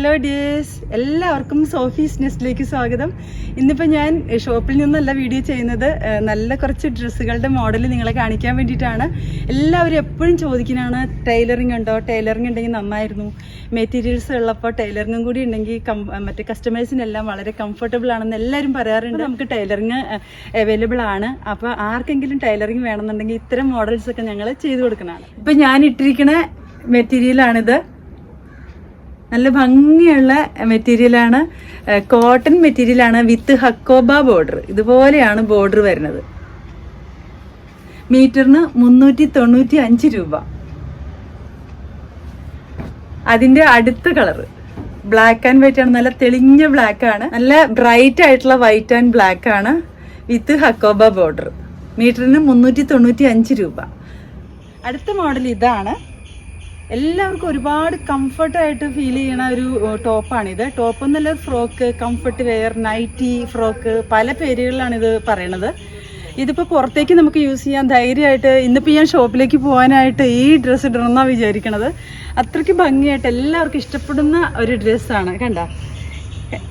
Hello dears എല്ലാവർക്കും Sophie's നെസ്റ്റിലേക്ക് സ്വാഗതം. ഇന്നിപ്പോൾ ഞാൻ ഷോപ്പിൽ നിന്നല്ല വീഡിയോ ചെയ്യുന്നത്. നല്ല കുറച്ച് ഡ്രസ്സുകളുടെ മോഡൽ നിങ്ങളെ കാണിക്കാൻ വേണ്ടിയിട്ടാണ്. എല്ലാവരും എപ്പോഴും ചോദിക്കുന്നതാണ് ടൈലറിംഗ് ഉണ്ടോ? ടൈലറിംഗ് ഉണ്ടെങ്കിൽ നന്നായിരുന്നു. മെറ്റീരിയൽസ് ഉള്ളപ്പോൾ ടൈലറിംഗും കൂടി ഉണ്ടെങ്കിൽ മറ്റേ കസ്റ്റമേഴ്സിനെല്ലാം വളരെ കംഫർട്ടബിൾ ആണെന്ന് എല്ലാവരും പറയാറുണ്ട്. നമുക്ക് ടൈലറിംഗ് അവൈലബിൾ ആണ്. അപ്പോൾ ആർക്കെങ്കിലും ടൈലറിംഗ് വേണമെന്നുണ്ടെങ്കിൽ ഇത്തരം മോഡൽസൊക്കെ ഞങ്ങൾ ചെയ്തു കൊടുക്കുന്നതാണ്. ഇപ്പം ഞാൻ ഇട്ടിരിക്കുന്ന മെറ്റീരിയലാണിത് നല്ല ഭംഗിയുള്ള മെറ്റീരിയലാണ് കോട്ടൺ മെറ്റീരിയലാണ് വിത്ത് ഹക്കോബ ബോർഡർ ഇതുപോലെയാണ് ബോർഡർ വരുന്നത്. മീറ്ററിന് മുന്നൂറ്റി തൊണ്ണൂറ്റി അഞ്ച് രൂപ. അതിന്റെ അടുത്ത കളറ് ബ്ലാക്ക് ആൻഡ് വൈറ്റ് ആണ്. നല്ല തെളിഞ്ഞ ബ്ലാക്ക് ആണ്. നല്ല ബ്രൈറ്റ് ആയിട്ടുള്ള വൈറ്റ് ആൻഡ് ബ്ലാക്ക് ആണ് വിത്ത് ഹക്കോബ ബോർഡർ മീറ്ററിന് മുന്നൂറ്റി തൊണ്ണൂറ്റി അഞ്ച് രൂപ. അടുത്ത മോഡൽ ഇതാണ്. എല്ലാവർക്കും ഒരുപാട് കംഫർട്ടായിട്ട് ഫീൽ ചെയ്യണ ഒരു ടോപ്പാണിത്. ടോപ്പ് എന്നല്ല frock comfort wear nighty frock പല പേരുകളിലാണ് ഇത് പറയണത്. ഇതിപ്പോൾ പുറത്തേക്ക് നമുക്ക് യൂസ് ചെയ്യാൻ ധൈര്യമായിട്ട് ഇന്നിപ്പോൾ ഞാൻ ഷോപ്പിലേക്ക് പോകാനായിട്ട് ഈ ഡ്രസ്സ് ഇടണമെന്നാണ് വിചാരിക്കണത്. അത്രയ്ക്ക് ഭംഗിയായിട്ട് എല്ലാവർക്കും ഇഷ്ടപ്പെടുന്ന ഒരു ഡ്രസ്സാണ് കണ്ട?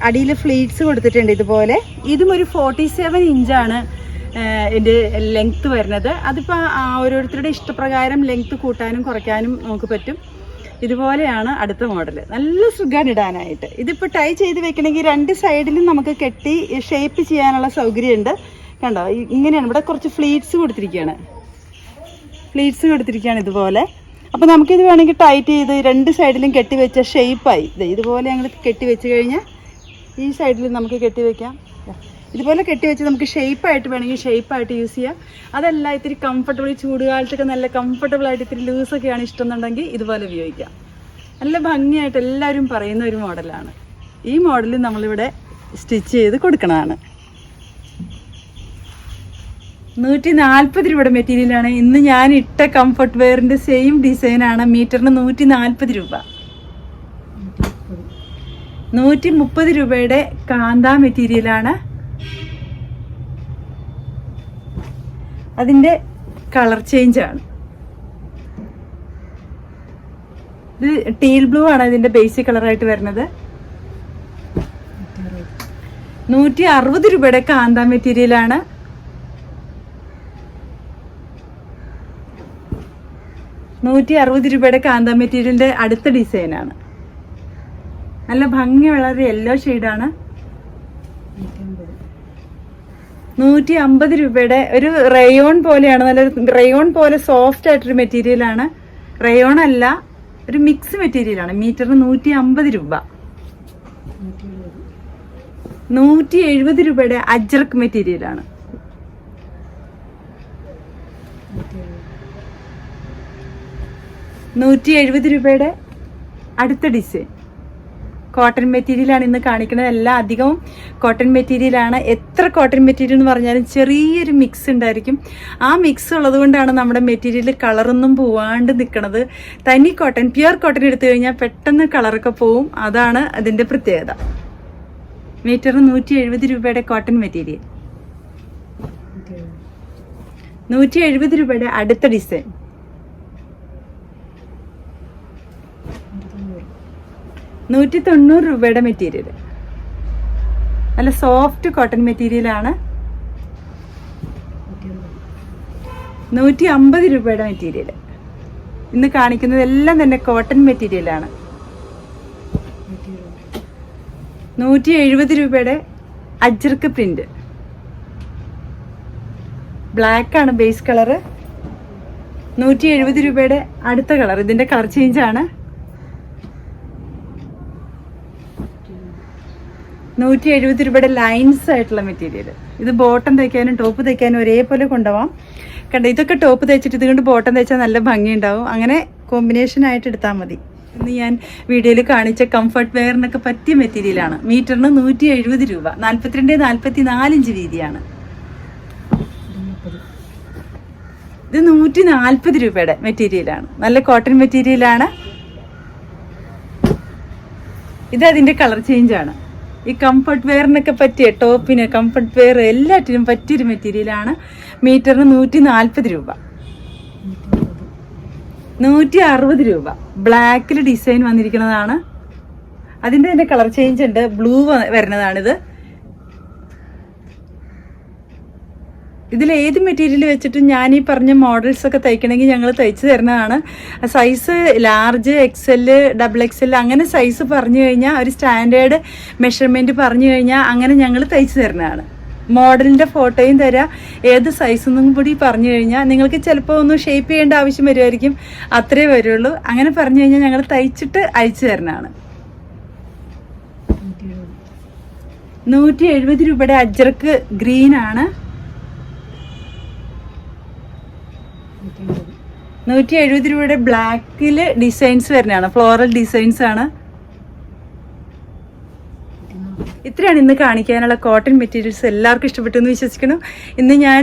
അടിയിൽ ഫ്ലീറ്റ്സ് കൊടുത്തിട്ടുണ്ട് ഇതുപോലെ. ഇതും ഒരു ഫോർട്ടി സെവൻ ഇഞ്ചാണ് ഇതിന്റെ ലെങ്ത്ത് വരുന്നത്. അതിപ്പോൾ ഓരോരുത്തരുടെ ഇഷ്ടപ്രകാരം ലെങ്ത്ത് കൂട്ടാനും കുറയ്ക്കാനും നമുക്ക് പറ്റും. ഇതുപോലെയാണ് അടുത്ത മോഡൽ നല്ല സുഖമാണ് ഇടാനായിട്ട്. ഇതിപ്പോൾ ടൈ ചെയ്ത് വെക്കണമെങ്കിൽ രണ്ട് സൈഡിലും നമുക്ക് കെട്ടി ഷേപ്പ് ചെയ്യാനുള്ള സൗകര്യമുണ്ട്. കണ്ടോ? ഇങ്ങനെയാണ്. ഇവിടെ കുറച്ച് ഫ്ലീറ്റ്സ് കൊടുത്തിരിക്കുകയാണ്. ഫ്ലീറ്റ്സ് കൊടുത്തിരിക്കുകയാണ് ഇതുപോലെ. അപ്പോൾ നമുക്കിത് വേണമെങ്കിൽ ടൈറ്റ് ചെയ്ത് രണ്ട് സൈഡിലും കെട്ടി വെച്ച ഷേപ്പായി ഇത് ഇതുപോലെ ഞങ്ങൾ കെട്ടി വെച്ച് കഴിഞ്ഞാൽ ഈ സൈഡിൽ നമുക്ക് കെട്ടി വെക്കാം. ദാ. ഇതുപോലെ കെട്ടി വെച്ച് നമുക്ക് ഷേപ്പായിട്ട് വേണമെങ്കിൽ ഷേപ്പായിട്ട് യൂസ് ചെയ്യാം. അതല്ല ഇത്തിരി കംഫർട്ടബിൾ ചൂട് ചൂടുകാലത്തൊക്കെ നല്ല കംഫർട്ടബിൾ ആയിട്ട് ഇത്തിരി ലൂസൊക്കെയാണ് ഇഷ്ടം എന്നുണ്ടെങ്കിൽ ഇതുപോലെ ഉപയോഗിക്കാം. നല്ല ഭംഗിയായിട്ട് എല്ലാവരും പറയുന്ന ഒരു മോഡലാണ്. ഈ മോഡൽ നമ്മളിവിടെ സ്റ്റിച്ച് ചെയ്ത് കൊടുക്കണതാണ്. നൂറ്റി നാൽപ്പത് രൂപയുടെ മെറ്റീരിയലാണ് ഇന്ന് ഞാൻ ഇട്ട കംഫർട്ട് വെയറിന്റെ സെയിം ഡിസൈനാണ് മീറ്ററിന് നൂറ്റി നാൽപ്പത് രൂപ. നൂറ്റി മുപ്പത് രൂപയുടെ കാന്ത മെറ്റീരിയലാണ് അതിന്റെ കളർ ചേഞ്ച് ആണ്. ഇത് ടീൽ ബ്ലൂ ആണ് ഇതിന്റെ ബേസിക് കളറായിട്ട് വരുന്നത്. നൂറ്റി അറുപത് രൂപയുടെ കാന്ത മെറ്റീരിയലാണ് നൂറ്റി അറുപത് രൂപയുടെ കാന്ത മെറ്റീരിയലിന്റെ അടുത്ത ഡിസൈനാണ് നല്ല ഭംഗിയുള്ള ഒരു യെല്ലോ ഷെയ്ഡാണ് നൂറ്റി അമ്പത് രൂപയുടെ ഒരു റയോൺ പോലെയാണ് നല്ല റയോൺ പോലെ സോഫ്റ്റ് ആയിട്ടൊരു മെറ്റീരിയലാണ് റയോൺ അല്ല ഒരു മിക്സ് മെറ്റീരിയലാണ് മീറ്ററിന് നൂറ്റി അമ്പത് രൂപ. നൂറ്റി എഴുപത് രൂപയുടെ അജ്രക് മെറ്റീരിയലാണ് നൂറ്റി എഴുപത് രൂപയുടെ അടുത്ത ഡിസൈൻ കോട്ടൺ മെറ്റീരിയലാണ് ഇന്ന് കാണിക്കുന്നത്. എല്ലാം അധികവും കോട്ടൺ മെറ്റീരിയലാണ്. എത്ര കോട്ടൺ മെറ്റീരിയൽ എന്ന് പറഞ്ഞാലും ചെറിയൊരു മിക്സ് ഉണ്ടായിരിക്കും. ആ മിക്സ് ഉള്ളതുകൊണ്ടാണ് നമ്മുടെ മെറ്റീരിയൽ കളറൊന്നും പോവാണ്ട് നിൽക്കുന്നത് തനി കോട്ടൺ പ്യുവർ കോട്ടൺ എടുത്തു കഴിഞ്ഞാൽ പെട്ടെന്ന് കളറൊക്കെ പോവും. അതാണ് അതിന്റെ പ്രത്യേകത. മീറ്റർ നൂറ്റി എഴുപത് രൂപയുടെ കോട്ടൺ മെറ്റീരിയൽ. നൂറ്റി എഴുപത് രൂപയുടെ അടുത്ത ഡിസൈൻ നൂറ്റി തൊണ്ണൂറ് രൂപയുടെ മെറ്റീരിയൽ നല്ല സോഫ്റ്റ് കോട്ടൺ മെറ്റീരിയലാണ് നൂറ്റി അമ്പത് രൂപയുടെ മെറ്റീരിയൽ ഇന്ന് കാണിക്കുന്നത് എല്ലാം തന്നെ കോട്ടൺ മെറ്റീരിയലാണ് നൂറ്റി എഴുപത് രൂപയുടെ അജർക്ക് പ്രിന്റ് ബ്ലാക്ക് ആണ് ബേസ് കളറ് നൂറ്റി എഴുപത് രൂപയുടെ അടുത്ത കളർ ഇതിന്റെ കളർ ചേഞ്ച് ആണ്. നൂറ്റി എഴുപത് രൂപയുടെ ലൈൻസ് ആയിട്ടുള്ള മെറ്റീരിയൽ ഇത് ബോട്ടം തയ്ക്കാനും ടോപ്പ് തയ്ക്കാനും ഒരേപോലെ കൊണ്ടുപോകാം കണ്ടോ ഇതൊക്കെ ടോപ്പ് തയ്ച്ചിട്ട് ഇതുകൊണ്ട് ബോട്ടം തയ്ച്ചാൽ നല്ല ഭംഗിയുണ്ടാവും. അങ്ങനെ കോമ്പിനേഷൻ ആയിട്ട് എടുത്താൽ മതി. ഇന്ന് ഞാൻ വീഡിയോയിൽ കാണിച്ച കംഫർട്ട് വെയറിനൊക്കെ പറ്റിയ മെറ്റീരിയലാണ് മീറ്ററിന് നൂറ്റി എഴുപത് രൂപ. നാൽപ്പത്തിരണ്ട് നാൽപ്പത്തി നാലിഞ്ച് വീതിയാണ്. ഇത് നൂറ്റി നാൽപ്പത് രൂപയുടെ മെറ്റീരിയലാണ് നല്ല കോട്ടൺ മെറ്റീരിയലാണ് ഇത് അതിന്റെ കളർ ചേഞ്ച് ആണ്. ഈ കംഫർട്ട് വെയറിനൊക്കെ പറ്റിയ ടോപ്പിന് കംഫർട്ട് വെയർ എല്ലാറ്റിനും പറ്റിയൊരു മെറ്റീരിയലാണ് മീറ്ററിന് നൂറ്റി നാൽപ്പത് രൂപ. നൂറ്റി അറുപത് രൂപ ബ്ലാക്കിൽ ഡിസൈൻ വന്നിരിക്കുന്നതാണ്. അതിന്റെ തന്നെ കളർ ചേഞ്ച് ഉണ്ട്. ബ്ലൂ വരുന്നതാണിത്. ഇതിൽ ഏത് മെറ്റീരിയൽ വെച്ചിട്ടും ഞാൻ ഈ പറഞ്ഞ മോഡൽസ് ഒക്കെ തയ്ക്കണമെങ്കിൽ ഞങ്ങൾ തയ്ച്ചു തരുന്നതാണ്. Size large XL double XL അങ്ങനെ സൈസ് പറഞ്ഞു കഴിഞ്ഞാൽ ഒരു സ്റ്റാൻഡേർഡ് മെഷർമെന്റ് പറഞ്ഞു കഴിഞ്ഞാൽ അങ്ങനെ ഞങ്ങൾ തയ്ച്ചു തരുന്നതാണ്. മോഡലിന്റെ ഫോട്ടോയും തരാം ഏത് സൈസെന്നും കൂടി പറഞ്ഞു കഴിഞ്ഞാൽ നിങ്ങൾക്ക് ചിലപ്പോൾ ഒന്ന് ഷേപ്പ് ചെയ്യേണ്ട ആവശ്യം വരുമായിരിക്കും അത്രേ വരുള്ളൂ. അങ്ങനെ പറഞ്ഞു കഴിഞ്ഞാൽ ഞങ്ങൾ തയ്ച്ചിട്ട് അയച്ചു തരുന്നതാണ്. നൂറ്റി എഴുപത്. രൂപയുടെ അജ്രക്ക് ഗ്രീൻ ആണ് നൂറ്റി എഴുപത് രൂപയുടെ ബ്ലാക്കിൽ ഡിസൈൻസ് വരുന്നതാണ്. ഫ്ലോറൽ ഡിസൈൻസ് ആണ്. ഇത്രയാണ് ഇന്ന് കാണിക്കാനുള്ള കോട്ടൺ മെറ്റീരിയൽസ് എല്ലാവർക്കും ഇഷ്ടപ്പെട്ടു എന്ന് വിശ്വസിക്കുന്നു. ഇന്ന് ഞാൻ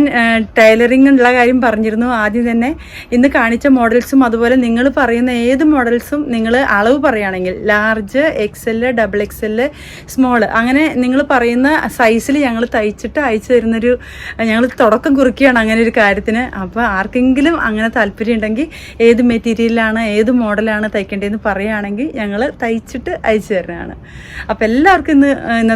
ടൈലറിംഗ് ഉള്ള കാര്യം പറഞ്ഞിരുന്നു. ആദ്യം തന്നെ ഇന്ന് കാണിച്ച മോഡൽസും അതുപോലെ നിങ്ങൾ പറയുന്ന ഏത് മോഡൽസും നിങ്ങൾ അളവ് പറയുകയാണെങ്കിൽ large X L double X L small അങ്ങനെ നിങ്ങൾ പറയുന്ന സൈസിൽ ഞങ്ങൾ തയ്ച്ചിട്ട് അയച്ചു തരുന്നൊരു ഞങ്ങൾ തുടക്കം കുറിക്കുകയാണ് അങ്ങനെ ഒരു കാര്യത്തിന്. അപ്പോൾ ആർക്കെങ്കിലും അങ്ങനെ താല്പര്യം ഉണ്ടെങ്കിൽ ഏത് മെറ്റീരിയലാണ് ഏത് മോഡലാണ് തയ്ക്കേണ്ടതെന്ന് പറയുകയാണെങ്കിൽ ഞങ്ങൾ തയ്ച്ചിട്ട് അയച്ചു തരുന്നതാണ്. അപ്പോൾ എല്ലാവർക്കും ഇന്ന്